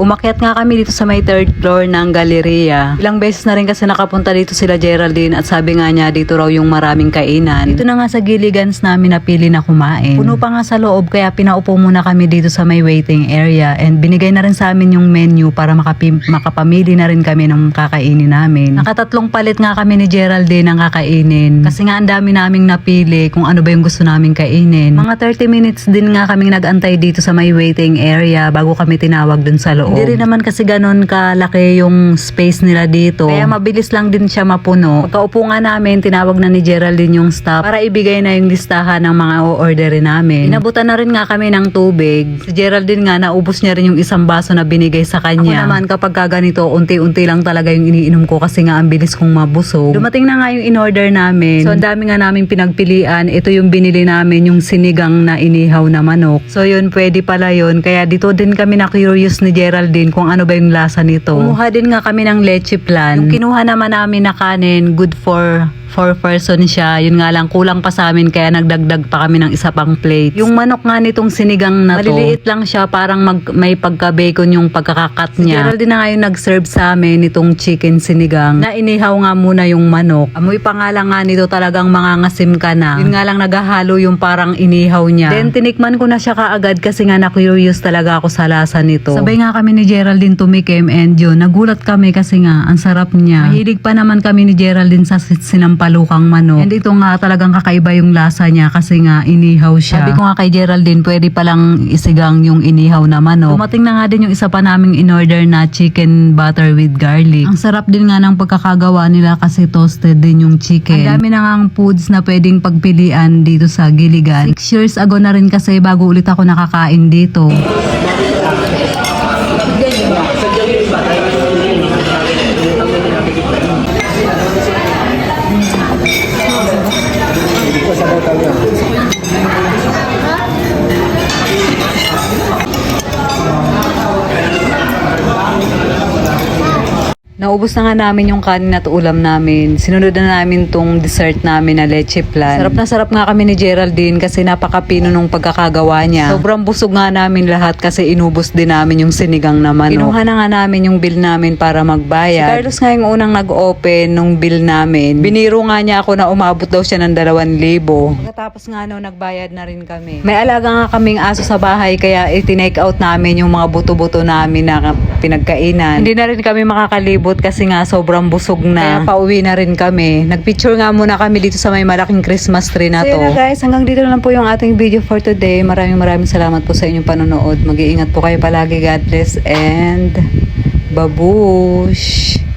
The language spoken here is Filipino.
Umakyat nga kami dito sa may third floor ng galleria. Ilang beses na rin kasi nakapunta dito sila Geraldine at sabi nga niya dito raw yung maraming kainan. Dito na nga sa Gilligans namin napili na kumain. Puno pa nga sa loob kaya pinaupo muna kami dito sa may waiting area and binigay na rin sa amin yung menu para makapamili na rin kami ng kakainin namin. Nakatatlong palit nga kami ni Geraldine ng kakainin kasi nga ang dami naming napili kung ano ba yung gusto naming kainin. Mga 30 minutes din nga kaming nagantay dito sa may waiting area bago kami tinawag dun sa loob. Hindi rin naman kasi ganun kalaki yung space nila dito. Kaya mabilis lang din siya mapuno. Pagkaupo nga namin, tinawag na ni Geraldine yung staff para ibigay na yung listahan ng mga o-orderin namin. Inabutan na rin nga kami ng tubig. Si Geraldine nga, naubos niya rin yung isang baso na binigay sa kanya. Ako naman, kapag ka ganito, unti-unti lang talaga yung iniinom ko kasi nga ang bilis kong mabusog. Dumating na nga yung in-order namin. So, ang dami nga naming pinagpilian. Ito yung binili namin, yung sinigang na inihaw na manok. So, yun, pwede pala yun. Kaya dito din kami na curious ni Geraldine kung ano ba yung lasa nito. Kumuha din nga kami ng leche plan. Yung kinuha naman namin na kanin, good for four person siya. Yun nga lang, kulang pa sa amin kaya nagdagdag pa kami ng isa pang plate. Yung manok nga nitong sinigang na to, maliliit lang siya, parang mag, may pagka-bacon yung pagkakakat niya. Si Geraldine na nga yung nag-serve sa amin nitong chicken sinigang na inihaw nga muna yung manok. Amoy pa nga lang nga nito talagang mangangasim ka na. Yun nga lang naghahalo yung parang inihaw niya. Then tinikman ko na siya kaagad kasi nga na-curious talaga ako sa lasa nito. Sabay nga kami ni Geraldine tumikim and yun, nagulat kami kasi nga ang sarap niya. Mahilig pa naman kami ni Geraldine sa sinampalukang manok. And ito nga talagang kakaiba yung lasa niya kasi nga inihaw siya. Sabi ko nga kay Geraldine, pwede palang isigang yung inihaw na manok. Dumating na nga din yung isa pa naming in-order na chicken butter with garlic. Ang sarap din nga ng pagkakagawa nila kasi toasted din yung chicken. Ang dami na nga ang foods na pwedeng pagpilian dito sa Giligan. Six years ago na rin kasi bago ulit ako nakakain dito. italiano. Naubos na nga namin yung kanin at ulam namin. Sinunod na namin tong dessert namin na leche plan. Sarap na sarap nga kami ni Geraldine kasi napakapino nung pagkakagawa niya. Sobrang busog nga namin lahat kasi inubos din namin yung sinigang na manok. Kinuha na nga namin yung bill namin para magbayad. Si Carlos nga yung unang nag-open nung bill namin. Biniro nga niya ako na umabot daw siya ng 2,000. Pagkatapos nga no, nagbayad na rin kami. May alaga nga kaming aso sa bahay kaya itinake out namin yung mga buto-buto namin na pinagkainan. Hindi na rin kami makakalibot kasi nga sobrang busog na. Kaya pauwi na rin kami. Nagpicture nga muna kami dito sa may malaking Christmas tree na to. So yun na guys, hanggang dito lang po yung ating video for today. Maraming maraming salamat po sa inyong panonood. Mag-iingat po kayo palagi. God bless and babush!